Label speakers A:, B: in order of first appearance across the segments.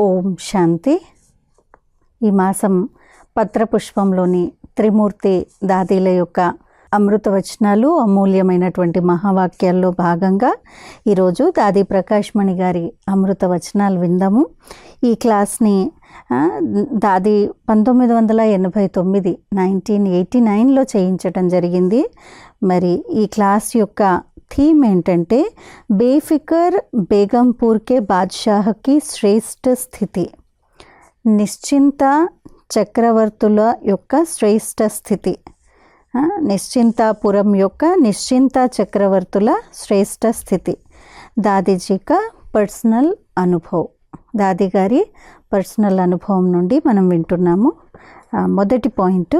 A: ఓం శాంతి. ఈ మాసం పత్రపుష్పంలోని త్రిమూర్తి దాదీల యొక్క అమృత వచనాలు అమూల్యమైనటువంటి మహావాక్యాల్లో భాగంగా ఈరోజు దాది ప్రకాష్మణి గారి అమృత వచనాలు విందాము. ఈ క్లాస్ని దాది పంతొమ్మిది వందల ఎనభై తొమ్మిది నైన్టీన్ ఎయిటీ నైన్లో చేయించటం జరిగింది. మరి ఈ క్లాస్ యొక్క థీమ్ ఏంటంటే బేఫికర్ బేగంపూర్కే బాద్షాహకి శ్రేష్ఠ స్థితి. నిశ్చింత చక్రవర్తుల యొక్క శ్రేష్ఠ స్థితి. నిశ్చింతాపురం యొక్క నిశ్చింత చక్రవర్తుల శ్రేష్ఠ స్థితి. దాదీజీక పర్సనల్ అనుభవ్. దాది గారి పర్సనల్ అనుభవం నుండి మనం వింటున్నాము. మొదటి పాయింట్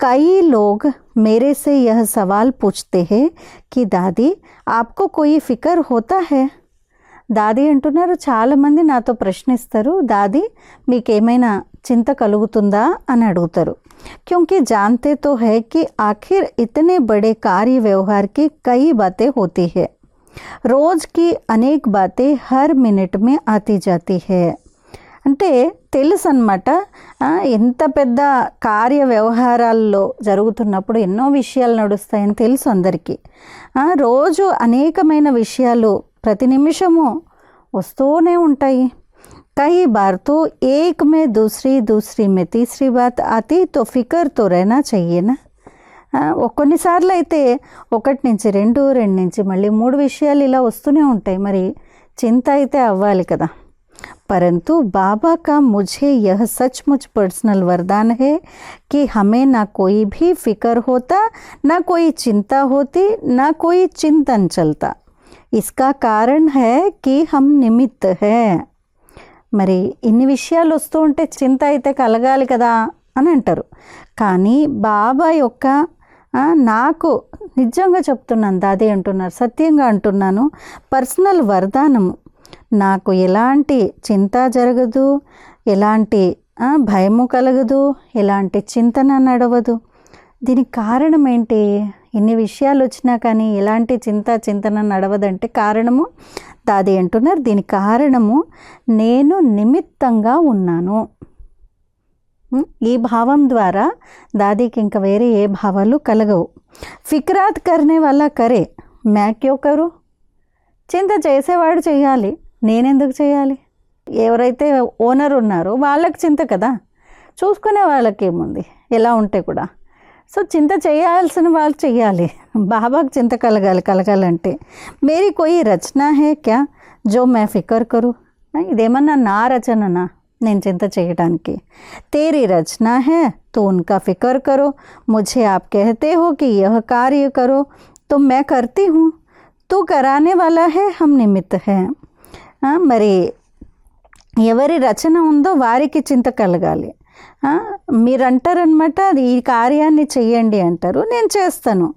A: कई लोग मेरे से यह सवाल पूछते हैं कि दादी आपको कोई फिक्र होता है దాది అంటున్నారు చాలామంది నాతో ప్రశ్నిస్తారు దాది మీకేమైనా చింత కలుగుతుందా అని అడుగుతారు क्योंकि जानते तो है कि आखिर इतने बड़े कार्य व्यवहार की कई बातें होती है रोज की अनेक बातें हर मिनट में आती जाती है అంటే తెలుసు అనమాట ఎంత పెద్ద కార్య వ్యవహారాల్లో జరుగుతున్నప్పుడు ఎన్నో విషయాలు నడుస్తాయని తెలుసు అందరికీ ఆ, రోజు అనేకమైన విషయాలు ప్రతి నిమిషము వస్తూనే ఉంటాయి कई बार तो एक में दूसरी दूसरी में तीसरी बात आती तो फिक्र तो रहना चाहिए ना ఆ, ఒ- కొన్నిసార్లు అయితే ఒకటి నుంచి రెండు రెండు నుంచి మళ్ళీ మూడు విషయాలు ఇలా వస్తూనే ఉంటాయి మరి చింత అయితే అవ్వాలి కదా परंतु बाबा का मुझे यह सचमुच पर्सनल वरदान है कि हमें ना कोई भी फिक्र होता ना कोई चिंता होती ना कोई चिंतन चलता इसका कारण है कि हम निमित्त है మరి ఇన్ని విషయాలు వస్తూ ఉంటే చింత అయితే కలగాలి కదా అని అంటారు కానీ బాబా యొక్క ఆ, నాకు నిజంగా చెప్తున్నాను దాది అంటున్నారు సత్యంగా అంటున్నాను పర్సనల్ వరదానము నాకు ఎలాంటి చింత జరగదు ఎలాంటి భయము కలగదు ఎలాంటి చింతన నడవదు. దీనికి కారణం ఏంటి? ఇన్ని విషయాలు వచ్చినా కానీ ఎలాంటి చింత చింతన నడవదంటే కారణము దాది అంటున్నారు. దీని కారణము నేను నిమిత్తంగా ఉన్నాను. ఈ భావం ద్వారా దాదీకి ఇంకా వేరే ఏ భావాలు కలగవు. ఫిక్రాత్ కర్నే వల్ల కరే మ్యాక్ యొక్కరు కరు. చింత చేసేవాడు చేయాలి. नैने चेयली एवरते ओनर उल्लक चिंत चूसकने वाले इला उंटे सो चिंता चेल्सा वाल चेयली बाबा चिंता कल कल मेरी कोई रचना है क्या जो मैं फिकर करूँ इदेमना ना रचनना ने चेयटा की तेरी रचना है तो उनका फिकर करो मुझे आप कहते हो कि यह कार्य करो तो मैं करती हूँ तू कराने वाला है हम निमित्त हैं మరి ఎవరి రచన ఉందో వారికి చింత కలగాలి. మీరు అంటారనమాట అది ఈ కార్యాన్ని చెయ్యండి అంటారు నేను చేస్తాను.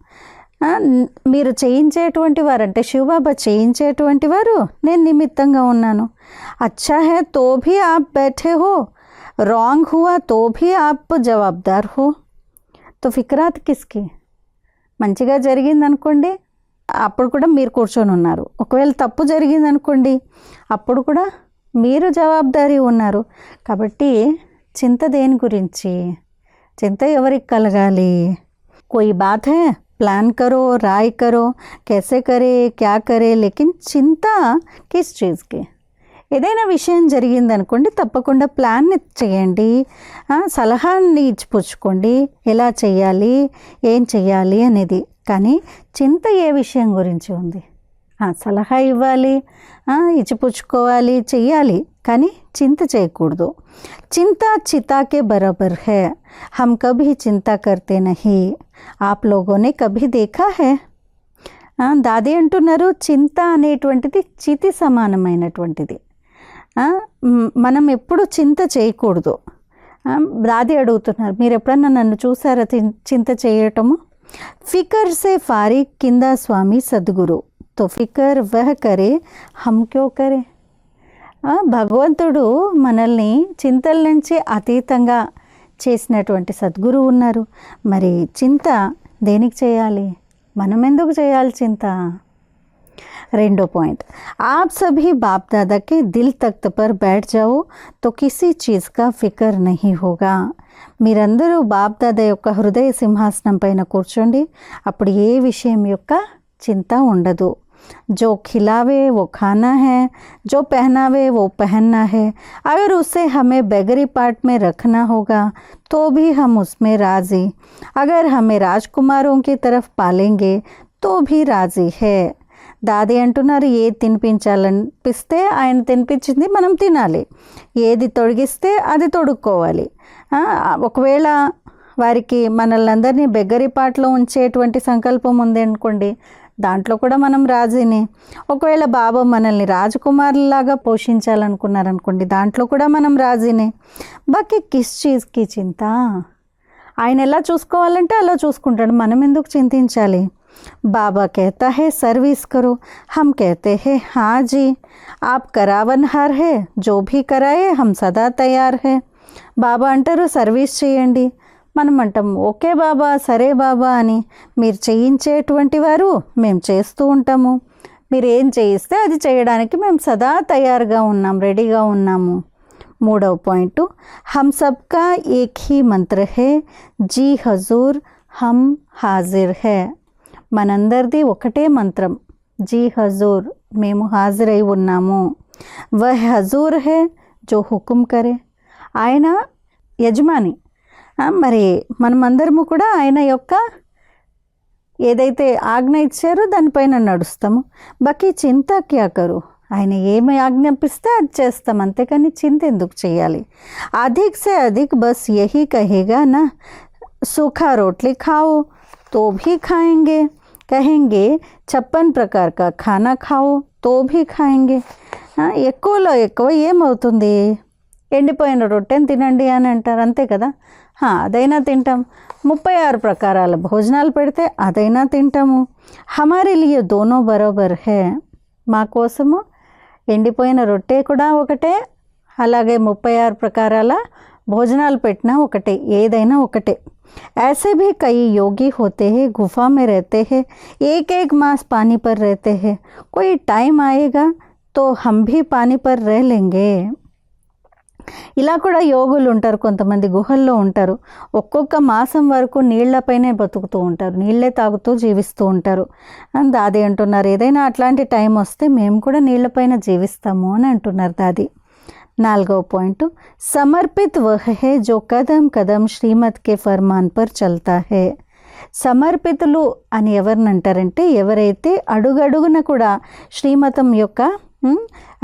A: మీరు చేయించేటువంటి వారు అంటే శివబాబా చేయించేటువంటి వారు నేను నిమిత్తంగా ఉన్నాను. అచ్చా హే తో భీ ఆప్ బైఠే హో రాంగ్ హువా తో భీ ఆప్ జవాబ్దార్ హో. తో ఫిక్రాత్ కిస్కి? మంచిగా జరిగింది అనుకోండి అప్పుడు కూడా మీరు కూర్చొని ఉన్నారు ఒకవేళ తప్పు జరిగింది అనుకోండి అప్పుడు కూడా మీరు జవాబారి ఉన్నారు కాబట్టి చింత దేని గురించి చింత ఎవరికి కలగాలి कोई बात है प्लान करो राय करो कैसे करे क्या करे लेकिन చింత కిస్ చీజ్కి ఏదైనా విషయం జరిగిందనుకోండి తప్పకుండా ప్లాన్ చేయండి. సలహాని ఇచ్చిపుచ్చుకోండి. ఎలా చేయాలి? ఏం చేయాలి అనేది. కానీ చింత ఏ విషయం గురించి ఉంది? సలహా ఇవ్వాలి. ఇచ్చిపుచ్చుకోవాలి చెయ్యాలి. కానీ చింత చేయకూడదు. చింత చితాకే బరాబర్ హే. హమ్ కభీ చింత కర్తే నహి. ఆప్ లోగోనే కభీ దేఖా హే. దాది అంటున్నారు చింత అనేటువంటిది చితి సమానమైనటువంటిది. మనం ఎప్పుడు చింత చేయకూడదు. ఆ, దాది అడుగుతున్నారు మీరు ఎప్పుడన్నా నన్ను చూసారా చింత చేయటము? ఫికర్ సే ఫారిక్ కింద స్వామి సద్గురు. తో ఫికర్ వహ కరే హమ్ క్యో కరే? భగవంతుడు మనల్ని చింతల నుంచి అతీతంగా చేసినటువంటి సద్గురు ఉన్నారు. మరి చింత దేనికి చేయాలి? మనం ఎందుకు చేయాలి చింత? రెండో పాయింట్ आप सभी बाप दादा के दिल तख्त पर बैठ जाओ तो किसी चीज़ का फिक्र नहीं होगा మీరందరూ బాప్ దాదా యొక్క హృదయ సింహాసనం పైన కూర్చోండి అప్పుడు ఏ విషయం యొక్క చింత ఉండదు जो खिलावे वो खाना है जो पहनावे वो पहनना है अगर उसे हमें बेगरी पार्ट में रखना होगा तो भी हम उसमें राज़ी अगर हमें राजकुमारों की तरफ पालेंगे तो भी राज़ी है దాది అంటున్నారు ఏది తినిపించాలనిపిస్తే ఆయన తినిపించింది మనం తినాలి. ఏది తొడిగిస్తే అది తొడుక్కోవాలి. ఒకవేళ వారికి మనల్ని అందరినీ బెగ్గరిపాట్లో ఉంచేటువంటి సంకల్పం ఉంది అనుకోండి దాంట్లో కూడా మనం రాజీని. ఒకవేళ బాబా మనల్ని రాజకుమారులాగా పోషించాలనుకున్నారనుకోండి దాంట్లో కూడా మనం రాజీనే. బాకీ కిస్ చీజ్కి చింత? ఆయన ఎలా చూసుకోవాలంటే అలా చూసుకుంటాడు మనం ఎందుకు చింతించాలి? बाबा कहता है सर्विस करो हम कहते हैं हाँ जी आप करावनहार है जो भी कराए हम सदा तैयार है బాబా అంటారు సర్వీస్ చేయండి మనం అంటాం ఓకే బాబా సరే బాబా అని మీరు చేయించేటువంటి వారు మేము చేస్తూ ఉంటాము మీరు ఏం చేయిస్తే అది చేయడానికి మేము సదా తయారుగా ఉన్నాం రెడీగా ఉన్నాము మూడవ పాయింట్ హమ్ సబ్కా ఏక్ he Mantra hey G Hazur హమ్ హాజిర్ హే మనందరిది ఒకటే మంత్రం. జీ హజూర్ మేము హాజరై ఉన్నాము. వహ్ హజూర్ హే జో హుకుం కరే. ఆయన యజమాని. మరి మనమందరము కూడా ఆయన యొక్క ఏదైతే ఆజ్ఞ ఇచ్చారో దానిపైన నడుస్తాము. బాకీ చింత క్యా కరు? ఆయన ఏమి ఆజ్ఞాపిస్తే అది చేస్తాం. అంతేకాని చింత ఎందుకు చేయాలి? అధిక్ సే అధిక్ బస్ యహీ కహేగా నా సూఖా రోట్లీ ఖావు. तो भी खाएंगे कहेंगे छप्पन प्रकार का खाना खाओ तो भी खाएंगे ఆ, ఎక్కువలో ఎక్కువ ఏమవుతుంది ఎండిపోయిన రొట్టెని తినండి అని అంటారు అంతే కదా హా, అదైనా తింటాం ముప్పై ఆరు ప్రకారాల భోజనాలు పెడితే అదైనా తింటాము హమారే లియే దోనో బరోబర్ హే మా కోసము ఎండిపోయిన రొట్టె కూడా ఒకటే అలాగే ముప్పై ఆరు ప్రకారాల భోజనాలు పెట్టినా ఒకటే ఏదైనా ఒకటే ऐसे भी कई योगी होते हैं गुफा में रहते हैं एक एक मास पानी पर रहते हैं कोई टाइम आएगा तो हम भी पानी पर रह लेंगे ఇలా కూడా యోగులు ఉంటారు కొంతమంది గుహల్లో ఉంటారు ఒక్కొక్క మాసం వరకు నీళ్లపైనే బతుకుతూ ఉంటారు నీళ్ళే తాగుతూ జీవిస్తూ ఉంటారు అని దాది అంటున్నారు ఏదైనా అట్లాంటి టైం వస్తే మేము కూడా నీళ్లపైన జీవిస్తాము అని అంటున్నారు దాది నాలుగవ పాయింట్. సమర్పిత్ వహ్ జో కదం కదమ్ శ్రీమత్ కే ఫర్మాన్ పర్ చల్తా హే. సమర్పితులు అని ఎవరినంటారంటే ఎవరైతే అడుగడుగున కూడా శ్రీమతం యొక్క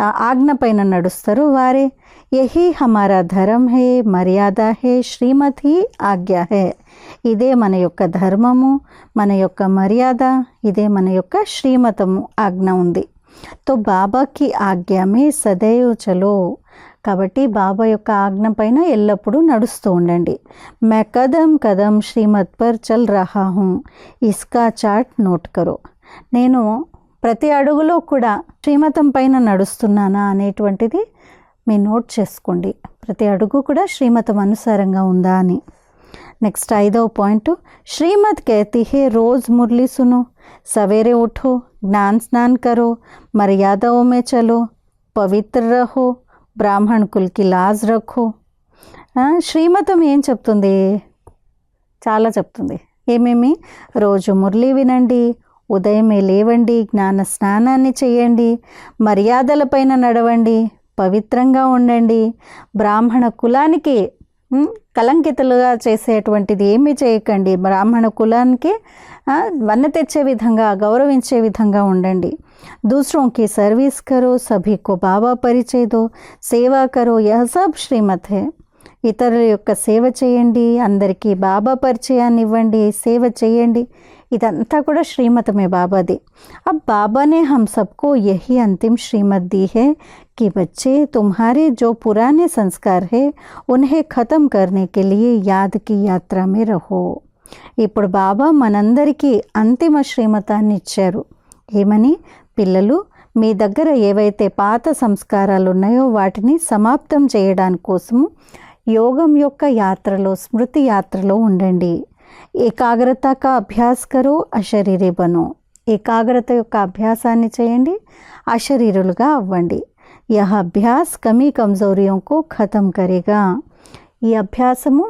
A: ఆజ్ఞ పైన నడుస్తారో వారే. యహి హమారా ధర్మ హే మర్యాద హే శ్రీమత్ ఆజ్ఞ హే. ఇదే మన యొక్క ధర్మము మన యొక్క మర్యాద ఇదే మన యొక్క శ్రీమతము ఆజ్ఞ ఉంది. తో బాబాకి ఆజ్ఞమే సదైవ్ చలో కాబట్టి బాబా యొక్క ఆజ్ఞ పైన ఎల్లప్పుడూ నడుస్తూ ఉండండి మే కదం కదం శ్రీమత్ పర్ చల్ రహా హూँ ఇస్కా చాట్ నోట్ కరో నేను ప్రతి అడుగులో కూడా శ్రీమతం పైన నడుస్తున్నానా అనేటువంటిది మీ నోట్ చేసుకోండి ప్రతి అడుగు కూడా శ్రీమతం అనుసారంగా ఉందా అని నెక్స్ట్ ఐదవ పాయింట్ श्रीमत कहती है रोज़ मुरली सुनो સવેરે ઉઠો જ્ઞાન સ્નાન કરો મર્યાદાઓ મેં ચલો పవిత్ర రహో బ్రాహ్మణ్ కుల్కి లాజ్ రఖో శ్రీమతం ఏం చెప్తుంది చాలా చెప్తుంది ఏమేమి రోజు మురళి వినండి ఉదయమే లేవండి జ్ఞాన స్నానాన్ని చేయండి మర్యాదలపైన నడవండి పవిత్రంగా ఉండండి బ్రాహ్మణ కులానికి కలంకితులుగా చేసేటువంటిది ఏమీ చేయకండి బ్రాహ్మణ కులానికి ఆ, వన్న తెచ్చే విధంగా గౌరవించే విధంగా ఉండండి दूसरों की सर्विस करो सभी को బాబా పరిచయ దో సేవా కరో యహ సబ్ శ్రీమత్ హే ఇతరుల యొక్క సేవ చేయండి అందరికీ బాబా పరిచయాన్ని ఇవ్వండి సేవ చేయండి ఇదంతా కూడా శ్రీమతమే బాబాది अब बाबा ने हम सबको यही अंतिम श्रीमत दी है कि बच्चे तुम्हारे जो पुराने संस्कार है उन्हें ख़त्म करने के लिए याद की यात्रा में रहो ఇప్పుడు బాబా మనందరికీ అంతిమ శ్రీమతాన్ని ఇచ్చారు ఏమని పిల్లలు మీ దగ్గర ఏవైతే పాత సంస్కారాలు ఉన్నాయో వాటిని సమాప్తం చేయడానికి కోసము యోగం యొక్క యాత్రలో స్మృతి యాత్రలో ఉండండి ఏకాగ్రత కా అభ్యాస్ కరో అశరీరే బనో. ఏకాగ్రత యొక్క అభ్యాసాన్ని చేయండి అశరీరులుగా అవ్వండి. యహ అభ్యాస్ కమీ కంజోరియోకు ఖతం కరేగా. ఈ అభ్యాసము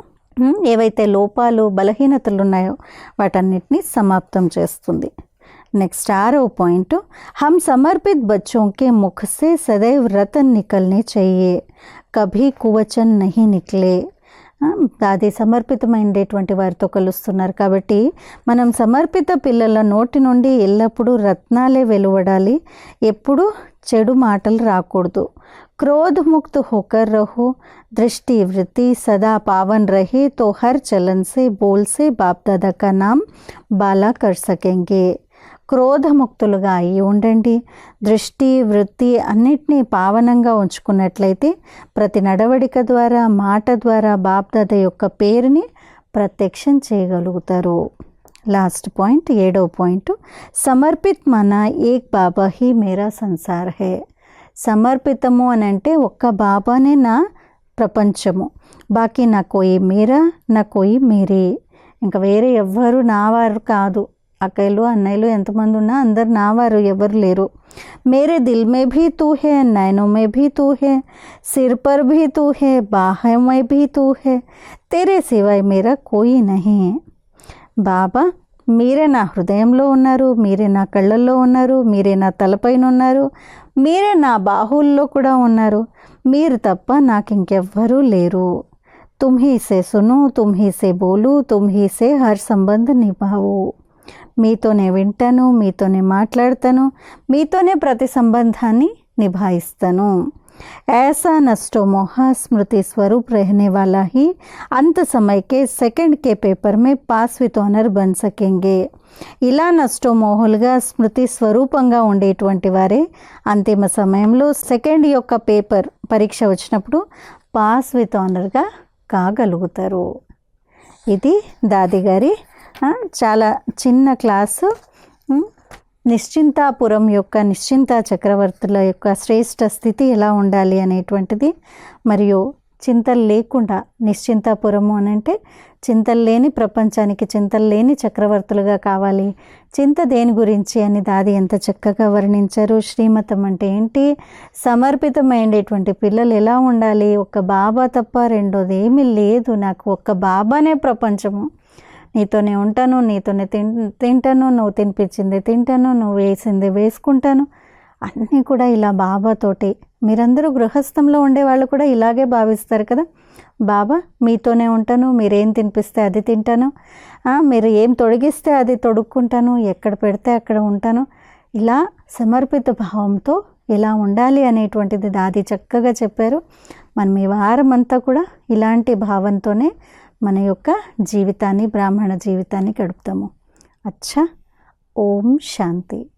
A: ఏవైతే లోపాలు బలహీనతలు ఉన్నాయో వాటన్నిటినీ సమాప్తం చేస్తుంది. నెక్స్ట్ ఆరో పాయింట్ హమ్ సమర్పిత్ బచ్చోంకే ముఖసే సదైవ్ రతన్ నికల్నే చెయ్యే కభీ కువచన్ నహి నిక్లే. అది సమర్పితమైనటువంటి వారితో కలుస్తున్నారు కాబట్టి మనం సమర్పిత పిల్లల నోటి నుండి ఎల్లప్పుడూ రత్నాలే వెలువడాలి ఎప్పుడు చెడు మాటలు రాకూడదు क्रोध मुक्त होकर रहो दृष्टि वृत्ति सदा पावन रहे तो हर चलन से बोल से बाप दादा का नाम बाला कर सकेंगे క్రోధముక్తులుగా అయి ఉండండి. దృష్టి వృత్తి అన్నిటినీ పావనంగా ఉంచుకున్నట్లయితే ప్రతి నడవడిక ద్వారా మాట ద్వారా బాప్దాద యొక్క పేరుని ప్రత్యక్షం చేయగలుగుతారు. లాస్ట్ పాయింట్ ఏడో పాయింట్. సమర్పిత్ మన ఏక్ బాబా హీ మేరా సంసార్ హే. సమర్పితము అని అంటే ఒక్క బాబానే నా ప్రపంచము. బాకీ నా కోయి మీరా నా కోయి మీరే. ఇంకా వేరే ఎవ్వరు నా వారు కాదు. అక్కయ్యలు అన్నయ్యలు ఎంతమంది ఉన్నా అందరు నా వారు ఎవరు లేరు మేరే దిల్ మే భీ తూ హే నైనో మే భీ తూ హే సిర్ పర్ భీ తూ హే బాహ మే భీ తూ హే తెరే సివాయ్ మేరా కోయి నహీ బాబా మీరే నా హృదయంలో ఉన్నారు మీరే నా కళ్ళల్లో ఉన్నారు మీరే నా తలపైన ఉన్నారు మీరే నా బాహుల్లో కూడా ఉన్నారు మీరు తప్ప నాకు ఇంకెవ్వరూ లేరు तुम ही से सुनो तुम ही से बोलो तुम ही से हर సంబంధ నిభావు మీతోనే వింటాను మీతోనే మాట్లాడతాను మీతోనే ప్రతి సంబంధాన్ని నిభాయిస్తాను. ఏసా नष्टो मोह स्मृति स्वरूप रहने वाला ही अंत समय के सेकंड के पेपर में पास विथ ऑनर बन सकेंगे ఇలా నష్టమోహులుగా స్మృతి స్వరూపంగా ఉండేటువంటి వారే అంతిమ సమయంలో సెకండ్ యొక్క పేపర్ పరీక్ష వచ్చినప్పుడు పాస్ విత్ ఆనర్గా కాగలుగుతారు. ఇది దాదిగారి చాలా చిన్న క్లాసు. నిశ్చింతాపురం యొక్క నిశ్చింత చక్రవర్తుల యొక్క శ్రేష్ఠ స్థితి ఎలా ఉండాలి అనేటువంటిది. మరియు చింతలు లేకుండా నిశ్చింతాపురము అని అంటే చింతలు లేని ప్రపంచానికి చింతలు లేని చక్రవర్తులుగా కావాలి. చింత దేని గురించి అని దాది ఎంత చక్కగా వర్ణించారు. శ్రీమతం అంటే ఏంటి? సమర్పితమైనటువంటి పిల్లలు ఎలా ఉండాలి? ఒక బాబా తప్ప రెండోది ఏమీ లేదు. నాకు ఒక్క బాబానే ప్రపంచము. నీతోనే ఉంటాను నీతోనే తిన్ తింటాను నువ్వు తినిపించింది తింటాను నువ్వు వేసింది వేసుకుంటాను. అన్నీ కూడా ఇలా బాబాతోటి. మీరందరూ గృహస్థంలో ఉండే వాళ్ళు కూడా ఇలాగే భావిస్తారు కదా. బాబా మీతోనే ఉంటాను మీరేం తినిపిస్తే అది తింటాను. మీరు ఏం తొడిగిస్తే అది తొడుక్కుంటాను ఎక్కడ పెడితే అక్కడ ఉంటాను. ఇలా సమర్పిత భావంతో ఇలా ఉండాలి అనేటువంటిది దాది చక్కగా చెప్పారు. మనం ఈ వారం అంతా కూడా ఇలాంటి భావంతోనే మన యొక్క జీవితాన్ని బ్రాహ్మణ జీవితాన్ని గడుపుతాము. అచ్చా ఓం శాంతి.